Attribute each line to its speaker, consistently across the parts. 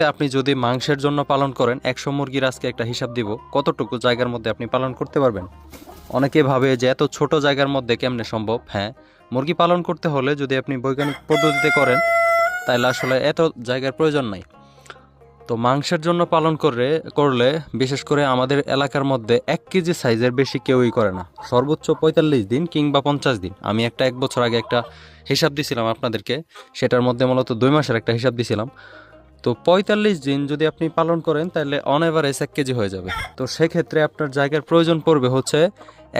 Speaker 1: আপনি যদি মাংসের জন্য পালন করেন, একশো মুরগির আজকে একটা হিসাব দিব, কতটুকু জায়গার মধ্যে আপনি পালন করতে পারবেন? অনেকে ভাবে যে এত ছোট জায়গার মধ্যে কেমনে সম্ভব? হ্যাঁ মুরগি পালন করতে হলে যদি আপনি বৈজ্ঞানিক পদ্ধতিতে করেন তাহলে আসলে এত জায়গার প্রয়োজন নাই। তো মাংসের জন্য পালন করে, করলে, বিশেষ করে আমাদের এলাকার মধ্যে এক কেজি সাইজের বেশি কেউই করে না। সর্বোচ্চ পঁয়তাল্লিশ দিন কিংবা পঞ্চাশ দিন। আমি একটা এক বছর আগে একটা হিসাব দিছিলাম আপনাদেরকে, সেটার মধ্যে মূলত দুই মাসের একটা হিসাব দিছিলাম। তো পঁয়তাল্লিশ দিন যদি আপনি পালন করেন, তাহলে অন এভারেজ এক কেজি হয়ে যাবে। তো সেক্ষেত্রে আপনার জায়গার প্রয়োজন পড়বে হচ্ছে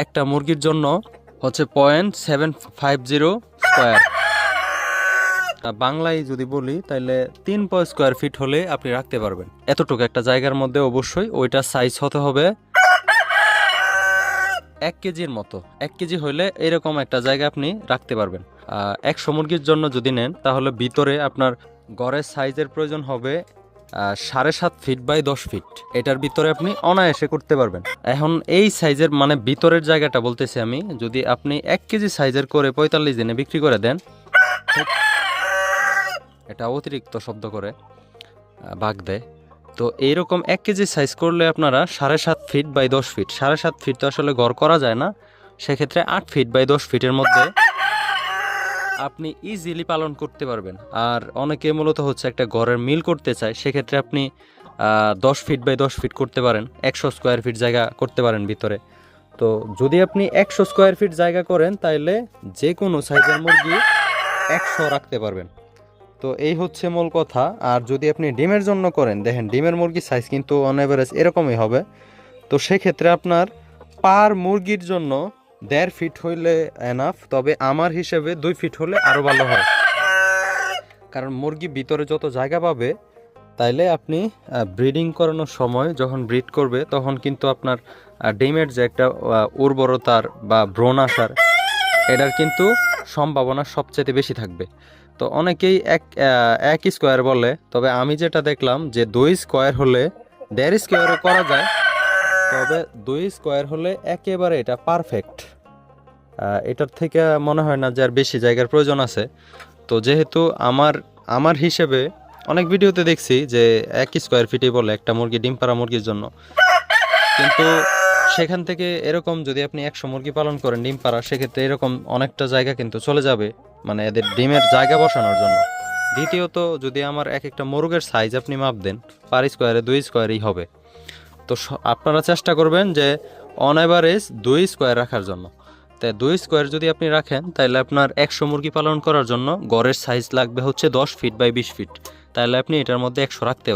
Speaker 1: একটা মুরগির জন্য হচ্ছে point seven five zero square বাংলায় যদি বলি, তাহলে তিন পয় স্কোয়ার ফিট হলে আপনি রাখতে পারবেন। এতটুকু একটা জায়গার মধ্যে অবশ্যই ওইটা সাইজ হতে হবে এক কেজির মতো। এক কেজি হলে এরকম একটা জায়গা আপনি রাখতে পারবেন। একশো মুরগির জন্য যদি নেন, তাহলে ভিতরে আপনার গড়ের সাইজের প্রয়োজন হবে সাড়ে সাত ফিট বাই দশ ফিট এটার ভিতরে আপনি অনায়াসে করতে পারবেন। এখন এই সাইজের মানে ভিতরের জায়গাটা বলতেছি আমি, যদি আপনি এক কেজি সাইজের করে পঁয়তাল্লিশ দিনে বিক্রি করে দেন, এটা অতিরিক্ত শব্দ করে বাঘ দেয়। তো এইরকম এক কেজি সাইজ করলে আপনারা সাড়ে সাত ফিট বাই দশ ফিট সাড়ে সাত ফিট তো আসলে ঘর করা যায় না, সেক্ষেত্রে আট ফিট বাই দশ ফিটের মধ্যে আপনি ইজিলি পালন করতে পারবেন। আর অনেকে মূলত হচ্ছে একটা ঘরের মিল করতে চায়, সেক্ষেত্রে আপনি দশ ফিট বাই দশ ফিট করতে পারেন, একশো স্কোয়ার ফিট জায়গা করতে পারেন ভিতরে। তো যদি আপনি একশো স্কোয়ার ফিট জায়গা করেন, তাইলে যে কোনো সাইজের মুরগি একশো রাখতে পারবেন। তো এই হচ্ছে মূল কথা। আর যদি আপনি ডিমের জন্য করেন, দেখেন ডিমের মুরগির সাইজ কিন্তু অন এভারেজ এরকমই হবে। তো সেক্ষেত্রে আপনার পার মুরগির জন্য দেড় ফিট হইলে এনাফ তবে আমার হিসেবে দুই ফিট হলে আরও ভালো হয়। কারণ মুরগি ভিতরে যত জায়গা পাবে, তাইলে আপনি ব্রিডিং করানোর সময় যখন ব্রিড করবে, তখন কিন্তু আপনার ডিমের যে একটা উর্বরতার বা ব্রণ আসার, এটার কিন্তু সম্ভাবনা সবচেয়ে বেশি থাকবে। তো অনেকেই এক এক স্কোয়ার বলে, তবে আমি যেটা দেখলাম যে দুই স্কোয়ার হলে দেড় স্কোয়ারও করা যায় তবে দুই স্কোয়ার হলে একেবারে এটা পারফেক্ট এটার থেকে মনে হয় না যে আর বেশি জায়গার প্রয়োজন আছে। তো যেহেতু আমার আমার হিসেবে অনেক ভিডিওতে দেখছি যে এক স্কোয়ার ফিটই বলে একটা মুরগি, ডিম পাড়া মুরগির জন্য। কিন্তু সেখান থেকে এরকম যদি আপনি একশো মুরগি পালন করেন ডিম পাড়া, সেক্ষেত্রে এরকম অনেকটা জায়গা কিন্তু চলে যাবে মানে এদের ডিমের জায়গা বসানোর জন্য। দ্বিতীয়ত যদি আমার এক একটা মুরগের সাইজ আপনি মাপ দেন পার স্কোয়ারে দুই স্কোয়ারই হবে। তো আপনারা চেষ্টা করবেন যে অন অ্যাভারেজ দুই স্কোয়ার রাখার জন্য। তাই দুই স্কোয়ার যদি আপনি রাখেন তাহলে আপনার একশো মুরগি পালন করার জন্য গড়ের সাইজ লাগবে হচ্ছে দশ ফিট বাই বিশ ফিট তাহলে আপনি এটার মধ্যে একশো রাখতে